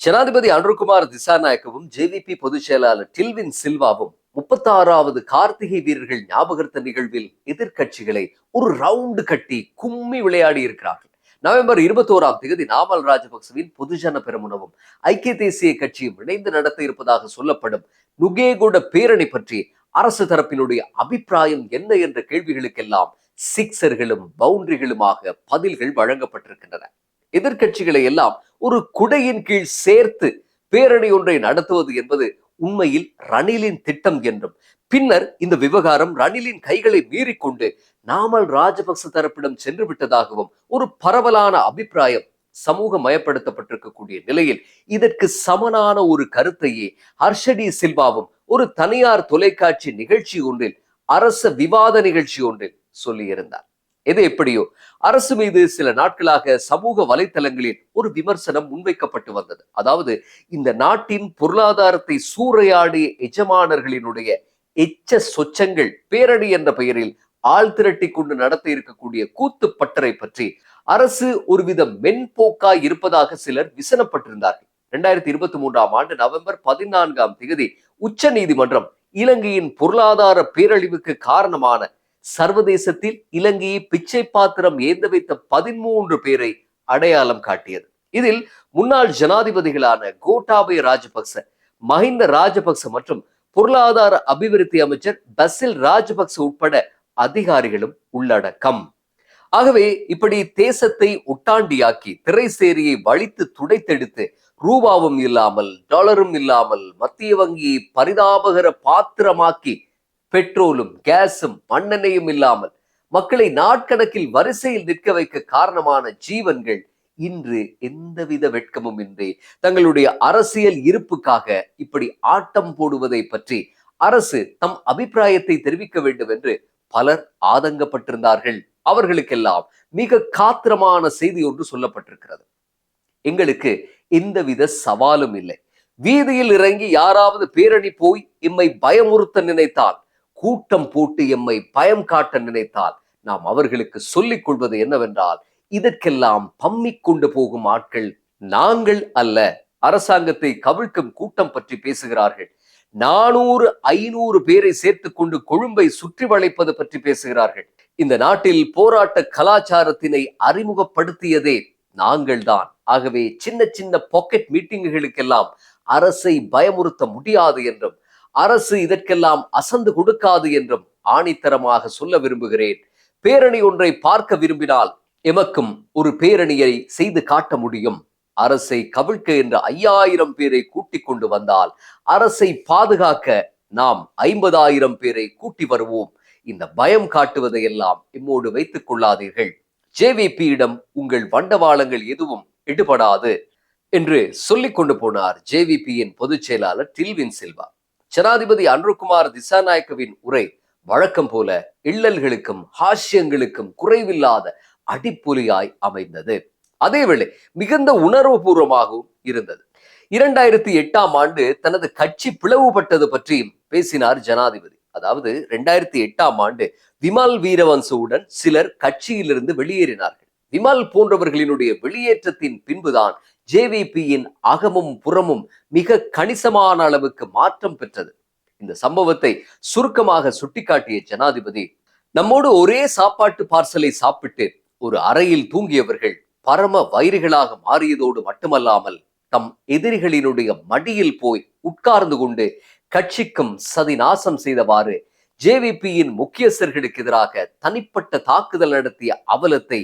ஜனாதிபதி அனுர்குமார் திசாநாயக்கவும் ஜேவிபி பொதுச் செயலாளர் டில்வின் சில்வாவும் முப்பத்தாறாவது கார்த்திகை வீரர்கள் ஞாபகர்த்த நிகழ்வில் எதிர்கட்சிகளை ஒரு ரவுண்டு கட்டி கும்மி விளையாடி இருக்கிறார்கள். நவம்பர் இருபத்தோராம் தேதி நாமல் ராஜபக்சவின் பொதுஜன பெருமுனவும் ஐக்கிய தேசிய கட்சியும் இணைந்து நடத்த இருப்பதாக சொல்லப்படும் நுகேகுட பேரணி பற்றி அரசு தரப்பினுடைய அபிப்பிராயம் என்ன என்ற கேள்விகளுக்கெல்லாம் சிக்ஸர்களும் பவுண்டரிகளுமாக பதில்கள் வழங்கப்பட்டிருக்கின்றன. எதிர்கட்சிகளை எல்லாம் ஒரு குடையின் கீழ் சேர்த்து பேரணி ஒன்றை நடத்துவது என்பது உண்மையில் ரணிலின் திட்டம் என்றும் பின்னர் இந்த விவகாரம் ரணிலின் கைகளை மீறிக்கொண்டு நாமல் ராஜபக்ச தரப்பிடம் சென்று விட்டதாகவும் ஒரு பரவலான அபிப்பிராயம் சமூக மயப்படுத்தப்பட்டிருக்கக்கூடிய நிலையில் இதற்கு சமனான ஒரு கருத்தையே ஹர்ஷடி சில்வாவும் ஒரு தனியார் தொலைக்காட்சி நிகழ்ச்சி ஒன்றில் அரச விவாத நிகழ்ச்சி ஒன்றில் சொல்லியிருந்தார். எது எப்படியோ? அரசு மீது சில நாட்களாக சமூக வலைத்தளங்களில் ஒரு விமர்சனம் முன்வைக்கப்பட்டு வந்தது. அதாவது இந்த நாட்டின் பொருளாதாரத்தை சூறையாடிய எஜமானர்களினுடைய எச்ச சொச்சங்கள் பேரணி என்ற பெயரில் ஆள் திரட்டி கொண்டு நடத்த இருக்கக்கூடிய கூத்து பட்டறை பற்றி அரசு ஒருவித மென்போக்காய் இருப்பதாக சிலர் விசனப்பட்டிருந்தார்கள். இரண்டாயிரத்தி இருபத்தி மூன்றாம் ஆண்டு நவம்பர் பதினான்காம் தேதி உச்ச நீதிமன்றம் இலங்கையின் பொருளாதார பேரழிவுக்கு காரணமான சர்வதேசத்தில் இலங்கையை பிச்சை பாத்திரம் ஏந்த வைத்த பதிமூன்று பேரை அடையாளம் காட்டியது. இதில் முன்னாள் ஜனாதிபதிகளான கோட்டாபய ராஜபக்ச மஹிந்த ராஜபக்ச மற்றும் பொருளாதார அபிவிருத்தி அமைச்சர் பசில் ராஜபக்ச உட்பட அதிகாரிகளும் உள்ளடக்கம். ஆகவே இப்படி தேசத்தை ஒட்டாண்டியாக்கி திரைசேரியை வலித்து துடைத்தெடுத்து ரூபாவும் இல்லாமல் டாலரும் இல்லாமல் மத்திய வங்கியை பரிதாபகர பாத்திரமாக்கி பெட்ரோலும் கேஸும் மண்ணெண்ணையும் இல்லாமல் மக்களை நாட்கணக்கில் வரிசையில் நிற்க வைக்க காரணமான ஜீவன்கள் இன்று எந்தவித வெட்கமும் இன்றி. தங்களுடைய அரசியல் இருப்புக்காக இப்படி ஆட்டம் போடுவதை பற்றி அரசு தம் அபிப்பிராயத்தை தெரிவிக்க வேண்டும் என்று பலர் ஆதங்கப்பட்டிருந்தார்கள். அவர்களுக்கெல்லாம் மிக காத்திரமான செய்தி ஒன்று சொல்லப்பட்டிருக்கிறது. எங்களுக்கு எந்தவித சவாலும் இல்லை. வீதியில் இறங்கி யாராவது பேரணி போய் எம்மை பயமுறுத்த நினைத்தால் கூட்டம் போட்டு எம்மை பயம் காட்ட நினைத்தால் நாம் அவர்களுக்கு சொல்லிக் கொள்வது என்னவென்றால் இதற்கெல்லாம் பம்மிக் கொண்டு போகும் ஆட்கள் நாங்கள் அல்ல. அரசாங்கத்தை கவிழ்க்கும் கூட்டம் பற்றி பேசுகிறார்கள். நானூறு ஐநூறு பேரை சேர்த்துக் கொண்டு கொழும்பை சுற்றி வளைப்பது பற்றி பேசுகிறார்கள். இந்த நாட்டில் போராட்ட கலாச்சாரத்தினை அறிமுகப்படுத்தியதே நாங்கள்தான். ஆகவே சின்ன சின்ன பாக்கெட் மீட்டிங்குகளுக்கெல்லாம் அரசை பயமுறுத்த முடியாது என்றும் அரசு இதற்கெல்லாம் அசந்து கொடுக்காது என்றும் ஆணித்தரமாக சொல்ல விரும்புகிறேன். பேரணி ஒன்றை பார்க்க விரும்பினால் எமக்கும் ஒரு பேரணியை செய்து காட்ட முடியும். அரசை கவிழ்க்க என்ற ஐயாயிரம் பேரை கூட்டிக் கொண்டு வந்தால் அரசை பாதுகாக்க நாம் ஐம்பதாயிரம் பேரை கூட்டி வருவோம். இந்த பயம் காட்டுவதை எல்லாம் இம்மோடு வைத்துக் கொள்ளாதீர்கள். ஜேவிபியிடம் உங்கள் வண்டவாளங்கள் எதுவும் எடுபடாது என்று சொல்லிக் கொண்டு போனார் ஜேவிபியின் பொதுச் செயலாளர் டில்வின் செல்வா. ஜனாதிபதி அன்ருகுமார் திசாநாயக்கவின் உரை வழக்கம் போல இல்லல்களுக்கும் ஹாஸ்யங்களுக்கும் குறைவில்லாத அடிப்பொலியாய் அமைந்தது. அதேவேளை மிகுந்த உணர்வுபூர்வமாகவும் இருந்தது. இரண்டாயிரத்தி எட்டாம் ஆண்டு தனது கட்சி பிளவுபட்டது பற்றியும் பேசினார் ஜனாதிபதி. அதாவது இரண்டாயிரத்தி எட்டாம் ஆண்டு விமல் வீரவன்சவுடன் சிலர் கட்சியிலிருந்து வெளியேறினார்கள். விமல் போன்றவர்களினுடைய வெளியேற்றத்தின் பின்புதான் ஜேவிபியின் அகமும் புறமும் மிக கணிசமான அளவுக்கு மாற்றம் பெற்றது. இந்த சம்பவத்தை சுருக்கமாக சுட்டிக்காட்டிய ஜனாதிபதி நம்மோடு ஒரே சாப்பாட்டு பார்சலை சாப்பிட்டு ஒரு அறையில் தூங்கியவர்கள் பரம வைரிகளாக மாறியதோடு மட்டுமல்லாமல் தம் எதிரிகளினுடைய மடியில் போய் உட்கார்ந்து கொண்டு கட்சிக்கும் சதி நாசம் செய்தவாறு ஜேவிபியின் முக்கியஸ்தர்களுக்கு எதிராக தனிப்பட்ட தாக்குதல் நடத்திய அவலத்தை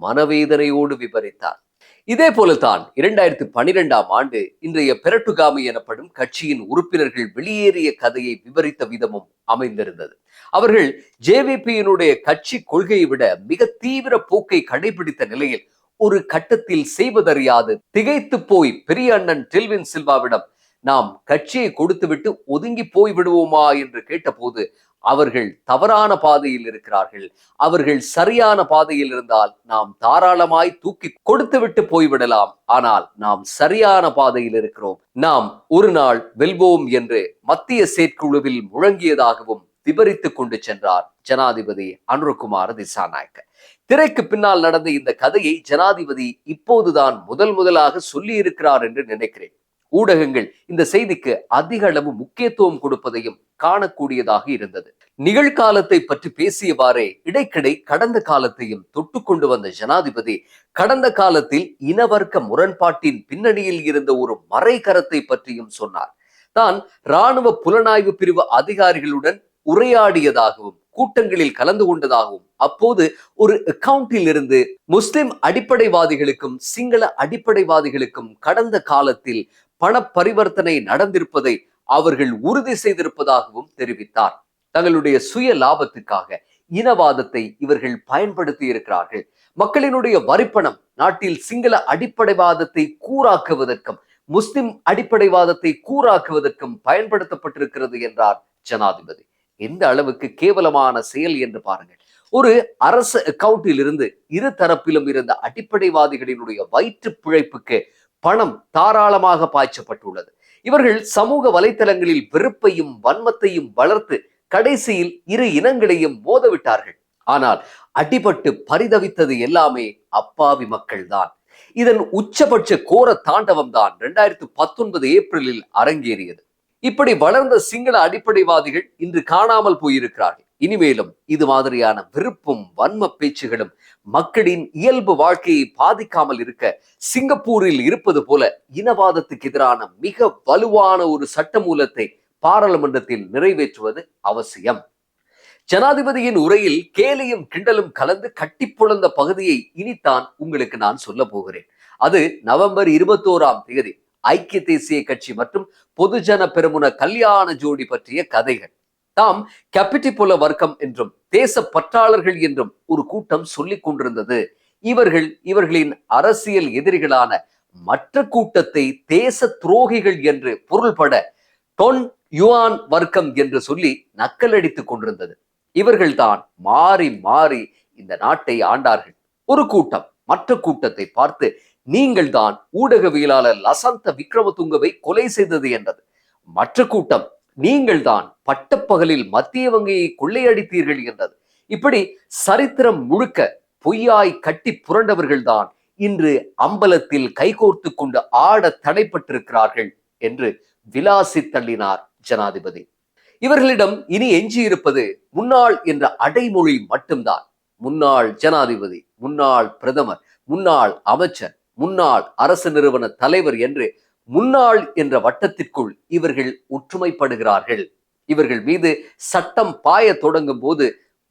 மனவேதனையோடு விபரித்தார். இதே போலத்தான் இரண்டாயிரத்தி பனிரெண்டாம் ஆண்டு இன்றைய பெரட்டுகாமி எனப்படும் கட்சியின் உறுப்பினர்கள் வெளியேறிய கதையை விவரித்த விதமும் அமைந்திருந்தது. அவர்கள் ஜேவிபியினுடைய கட்சி கொள்கையை விட மிக தீவிர போக்கை கடைபிடித்த நிலையில் ஒரு கட்டத்தில் செய்வதறியாது திகைத்து போய் பெரிய அண்ணன் டெல்வின் சில்வாவிடம் நாம் கட்சியை கொடுத்துவிட்டு ஒதுங்கி போய் விடுவோமா? என்று கேட்டபோது அவர்கள் தவறான பாதையில் இருக்கிறார்கள். அவர்கள் சரியான பாதையில் இருந்தால் நாம் தாராளமாய் தூக்கி கொடுத்து விட்டு போய்விடலாம். ஆனால் நாம் சரியான பாதையில் இருக்கிறோம். நாம் ஒரு நாள் வெல்வோம் என்று மத்திய செயற்குழுவில் முழங்கியதாகவும் விபரித்துக் கொண்டு சென்றார் ஜனாதிபதி அனுருகுமார் திசாநாயக்க. திரைக்கு பின்னால் நடந்த இந்த கதையை ஜனாதிபதி இப்போதுதான் முதல் முதலாக சொல்லி இருக்கிறார் என்று நினைக்கிறேன். ஊடகங்கள் இந்த செய்திக்கு அதிக அளவு முக்கியத்துவம் கொடுப்பதையும் காணக்கூடியதாக இருந்தது. நிகழ்காலத்தை பற்றி பேசியவாறே இடைக்கிடை கடந்த காலத்தையும் தொட்டு கொண்டு வந்த ஜனாதிபதி கடந்த காலத்தில் இனவர்க்க முரண்பாட்டின் பின்னணியில் இருந்த ஒரு மறைகரத்தை பற்றியும் சொன்னார். தான் இராணுவ புலனாய்வு பிரிவு அதிகாரிகளுடன் உரையாடியதாகவும் கூட்டங்களில் கலந்து கொண்டதாகவும் அப்போது ஒரு அக்கவுண்டில் இருந்து முஸ்லிம் அடிப்படைவாதிகளுக்கும் சிங்கள அடிப்படைவாதிகளுக்கும் கடந்த காலத்தில் பண பரிவர்த்தனை நடந்திருப்பதை அவர்கள் உறுதி செய்திருப்பதாகவும் தெரிவித்தார். தங்களுடைய சுய லாபத்துக்காக இனவாதத்தை இவர்கள் பயன்படுத்தி இருக்கிறார்கள் மக்களினுடைய வரிப்பணம் நாட்டில் சிங்கள அடிப்படைவாதத்தை கூறாக்குவதற்கும் முஸ்லிம் அடிப்படைவாதத்தை கூறாக்குவதற்கும் பயன்படுத்தப்பட்டிருக்கிறது என்றார் ஜனாதிபதி. எந்த அளவுக்கு கேவலமான செயல் என்று பாருங்கள். ஒரு அரசு அக்கவுண்டில் இருந்து இரு தரப்பிலும் இருந்த அடிப்படைவாதிகளினுடைய வயிற்று பிழைப்புக்கு பணம் தாராளமாக பாய்ச்சப்பட்டுள்ளது. இவர்கள் சமூக வலைத்தளங்களில் வெறுப்பையும் வன்மத்தையும் வளர்த்து கடைசியில் இரு இனங்களையும் மோதவிட்டார்கள். ஆனால் அடிபட்டு பரிதவித்தது எல்லாமே அப்பாவி மக்கள்தான். இதன் உச்சபட்ச கோர தாண்டவம் தான் இரண்டாயிரத்து பத்தொன்பது ஏப்ரலில் அரங்கேறியது. இப்படி வளர்ந்த சிங்கள அடிப்படைவாதிகள் இன்று காணாமல் போயிருக்கிறார்கள். இனிமேலும் இது மாதிரியான விருப்பம் வன்ம பேச்சுகளும் மக்களின் இயல்பு வாழ்க்கையை பாதிக்காமல் இருக்க சிங்கப்பூரில் இருப்பது போல இனவாதத்துக்கு எதிரான மிக வலுவான ஒரு சட்டமூலத்தை பாராளுமன்றத்தில் நிறைவேற்றுவது அவசியம். ஜனாதிபதியின் உரையில் கேலியும் கிண்டலும் கலந்து கட்டிப்புழந்த பகுதியை இனித்தான் உங்களுக்கு நான் சொல்ல போகிறேன். அது நவம்பர் இருபத்தோராம் தேதி. ஐக்கிய தேசிய கட்சி மற்றும் பொதுஜன பெருமுன கல்யாண ஜோடி பற்றிய கதைகள். தாம் கேபிட்டிபுல வர்க்கம் என்றும் தேச பற்றாளர்கள் என்றும் ஒரு கூட்டம் சொல்லிக் கொண்டிருந்தது. இவர்கள் இவர்களின் அரசியல் எதிரிகளான மற்ற கூட்டத்தை தேச துரோகிகள் என்று பொருள்பட தொன் யுவான் வர்க்கம் என்று சொல்லி நக்கலடித்துக் கொண்டிருந்தது. இவர்கள்தான் மாறி மாறி இந்த நாட்டை ஆண்டார்கள். ஒரு கூட்டம் மற்ற கூட்டத்தை பார்த்து நீங்கள் தான் ஊடகவியலாளர் லசந்த விக்ரமதுங்கவை கொலை செய்தது என்றது. மற்ற கூட்டம் நீங்கள் தான் பட்டப்பகலில் மத்திய வங்கியை கொள்ளையடித்தீர்கள் என்றது. இப்படி சரித்திரம் முழுக்க பொய்யாய் கட்டி புரண்டவர்கள்தான் இன்று அம்பலத்தில் கைகோர்த்து கொண்டு ஆட தடைப்பட்டிருக்கிறார்கள் என்று விலாசி தள்ளினார் ஜனாதிபதி. இவர்களிடம் இனி எஞ்சியிருப்பது முன்னாள் என்ற அடைமொழி மட்டும்தான். முன்னாள் ஜனாதிபதி முன்னாள் பிரதமர் முன்னாள் அமைச்சர் முன்னாள் அரசு நிறுவன தலைவர் என்று முன்னாள் என்ற வட்டத்திற்குள் இவர்கள் ஒற்றுமைப்படுகிறார்கள். இவர்கள் மீது சட்டம் பாய தொடங்கும் போது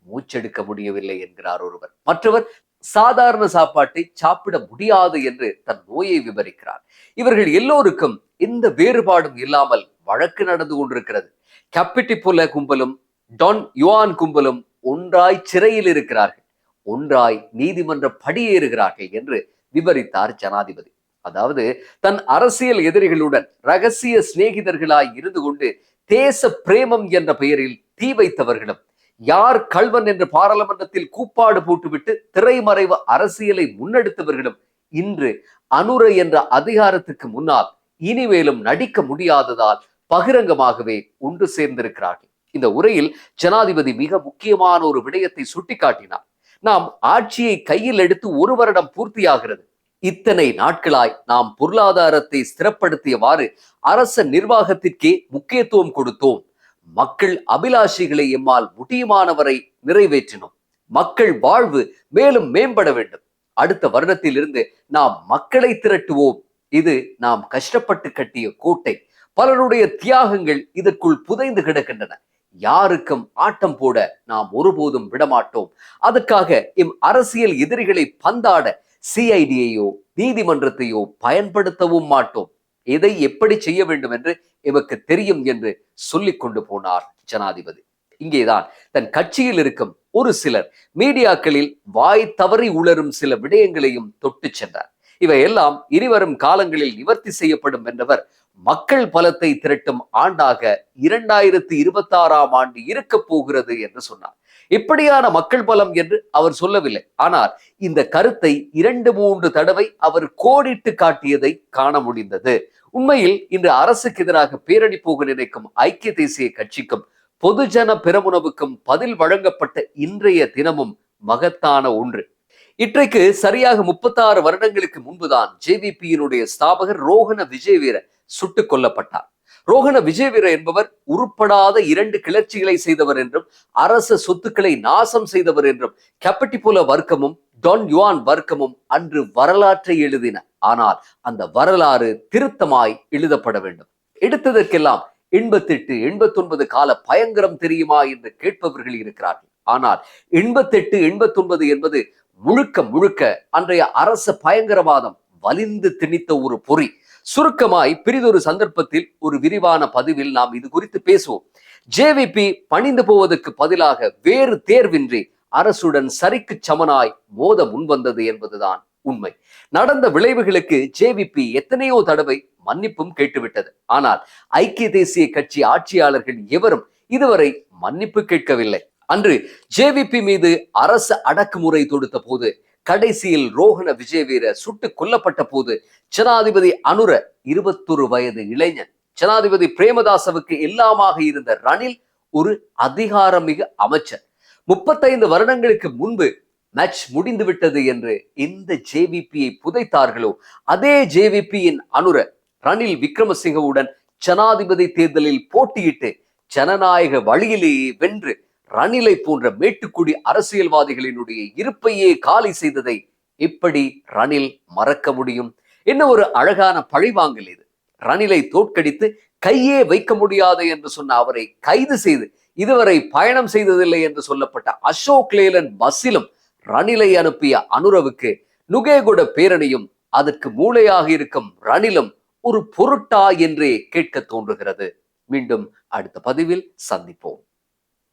மூச்செடுக்க முடியவில்லை என்கிறார் ஒருவர். மற்றவர் சாதாரண சாப்பாட்டை சாப்பிட முடியாது என்று தன் நோயை விவரிக்கிறார். இவர்கள் எல்லோருக்கும் எந்த வேறுபாடும் இல்லாமல் வழக்கு நடந்து கொண்டிருக்கிறது. கப்பிட்டி புல கும்பலும் டான் யுவான் கும்பலும் ஒன்றாய் சிறையில் இருக்கிறார்கள். ஒன்றாய் நீதிமன்ற படியேறுகிறார்கள் என்று விவரித்தார் ஜனாதிபதி. அதாவது தன் அரசியல் எதிரிகளுடன் ரகசிய சிநேகிதர்களாய் இருந்து கொண்டு தேச பிரேமம் என்ற பெயரில் தீ வைத்தவர்களும் யார் கல்வன் என்று பாராளுமன்றத்தில் கூப்பாடு போட்டுவிட்டு திரைமறைவு அரசியலை முன்னெடுத்தவர்களும் இன்று அனுரை என்ற அதிகாரத்துக்கு முன்னால் இனிமேலும் நடிக்க முடியாததால் பகிரங்கமாகவே ஒன்று சேர்ந்திருக்கிறார்கள். இந்த உரையில் ஜனாதிபதி மிக முக்கியமான ஒரு விடயத்தை சுட்டிக்காட்டினார். நாம் ஆட்சியை கையில் எடுத்து ஒரு வருடம் பூர்த்தியாகிறது. இத்தனை நாட்களாய் நாம் பொருளாதாரத்தை ஸ்திரப்படுத்தியவாறு அரச நிர்வாகத்திற்கே முக்கியத்துவம் கொடுத்தோம். மக்கள் அபிலாஷைகளை எம்மால் முடியுமானவரை நிறைவேற்றினோம். மக்கள் வாழ்வு மேலும் மேம்பட வேண்டும். அடுத்த வருடத்திலிருந்து நாம் மக்களை திரட்டுவோம். இது நாம் கஷ்டப்பட்டு கட்டிய கோட்டை. பலருடைய தியாகங்கள் இதற்குள் புதைந்து கிடக்கின்றன. யாருக்கும் ஆட்டம் போட நாம் ஒருபோதும் விடமாட்டோம். அதுக்காக இம் அரசியல் எதிரிகளை பந்தாட சிஐடியையோ நீதிமன்றத்தையோ பயன்படுத்தவும் மாட்டோம். எதை எப்படி செய்ய வேண்டும் என்று எமக்கு தெரியும் என்று சொல்லிக் கொண்டு போனார் ஜனாதிபதி. இங்கேதான் தன் கட்சியில் இருக்கும் ஒரு சிலர் மீடியாக்களில் வாய் தவறி உளரும் சில விடயங்களையும் தொட்டு சென்றார். இவையெல்லாம் இனிவரும் காலங்களில் நிவர்த்தி செய்யப்படும் என்றவர் மக்கள் பலத்தை திரட்டும் ஆண்டாக இரண்டாயிரத்தி இருபத்தி ஆறாம் ஆண்டு இருக்க போகிறது என்று சொன்னார். இப்படியான மக்கள் பலம் என்று அவர் சொல்லவில்லை. ஆனால் இந்த கருத்தை இரண்டு மூன்று தடவை அவர் கோடிட்டு காட்டியதை காண முடிந்தது. உண்மையில் இன்று அரசுக்கு எதிராக பேரணி போக நினைக்கும் ஐக்கிய தேசிய கட்சிக்கும் பொதுஜன பெருமுனவுக்கும் பதில் வழங்கப்பட்ட இன்றைய தினமும் மகத்தான ஒன்று. இன்றைக்கு சரியாக முப்பத்தாறு வருடங்களுக்கு முன்புதான் ஜேவிபியினுடைய ஸ்தாபகர் ரோஹன விஜயவீர சுட்டுக் கொல்லப்பட்டார். ரோகண விஜயவீர என்பவர் உருப்படாத இரண்டு கிளர்ச்சிகளை செய்தவர் என்றும் அரச சொத்துக்களை நாசம் செய்தவர் என்றும் கேபிட்டிபுல வர்க்கமும் டான் யுவான் வர்க்கமும் அன்று வரலாற்றை எழுதின. ஆனால் அந்த வரலாறு திருத்தமாய் எழுதப்பட வேண்டும். எடுத்ததற்கெல்லாம் எண்பத்தெட்டு எண்பத்தொன்பது கால பயங்கரம் தெரியுமா என்று கேட்பவர்கள் இருக்கிறார்கள். ஆனால் எண்பத்தெட்டு எண்பத்தொன்பது என்பது முழுக்க முழுக்க அன்றைய அரச பயங்கரவாதம் வலிந்து திணித்த ஒரு பொறி. சுருக்கமாய் பிரிதொரு சந்தர்ப்பத்தில் ஒரு விரிவான பதிவில் நாம் இது குறித்து பேசுவோம். ஜேவிபி பணிந்து போவதற்கு பதிலாக வேறு தேர்வின்றி அரசுடன் சரிக்கு சமனாய் மோத முன்வந்தது என்பதுதான் உண்மை. நடந்த விளைவுகளுக்கு ஜேவிபி எத்தனையோ தடவை மன்னிப்பும் கேட்டுவிட்டது. ஆனால் ஐக்கிய தேசிய கட்சி ஆட்சியாளர்கள் எவரும் இதுவரை மன்னிப்பு கேட்கவில்லை. அன்று ஜேவிபி மீது அரசு அடக்குமுறை தொடுத்த போது கடைசியில் ரோஹன விஜயவீர சுட்டுக் கொல்லப்பட்ட போது ஜனாதிபதி அனுர இருபத்தொரு வயது இளைஞன். ஜனாதிபதி பிரேமதாசவுக்கு எல்லாமாக இருந்த ரணில் ஒரு அதிகாரமிகு அமைச்சர். முப்பத்தைந்து வருடங்களுக்கு முன்பு மேட்ச் முடிந்து விட்டது என்று எந்த ஜேவிபியை புதைத்தார்களோ அதே ஜேவிபியின் அனுர ரணில் விக்ரமசிங்கவுடன் ஜனாதிபதி தேர்தலில் போட்டியிட்டு ஜனநாயக வழியிலேயே வென்று ரணிலை போன்ற மேட்டுக்குடி அரசியல்வாதிகளினுடைய இருப்பையே காலி செய்ததை இப்படி ரணில் மறக்க முடியும். என்ன ஒரு அழகான பழிவாங்கல் இது. ரணிலை தோற்கடித்து கையே வைக்க முடியாது என்று சொன்ன அவரை கைது செய்து இதுவரை பயணம் செய்ததில்லை என்று சொல்லப்பட்ட அசோக் லேலன் பஸ்ஸிலும் ரணிலை அனுப்பிய அனுரவுக்கு நுகேகுட பேரணியும் அதற்கு மூளையாக இருக்கும் ரணிலும் ஒரு பொருட்டா என்றே கேட்க தோன்றுகிறது. மீண்டும் அடுத்த பதிவில் சந்திப்போம்.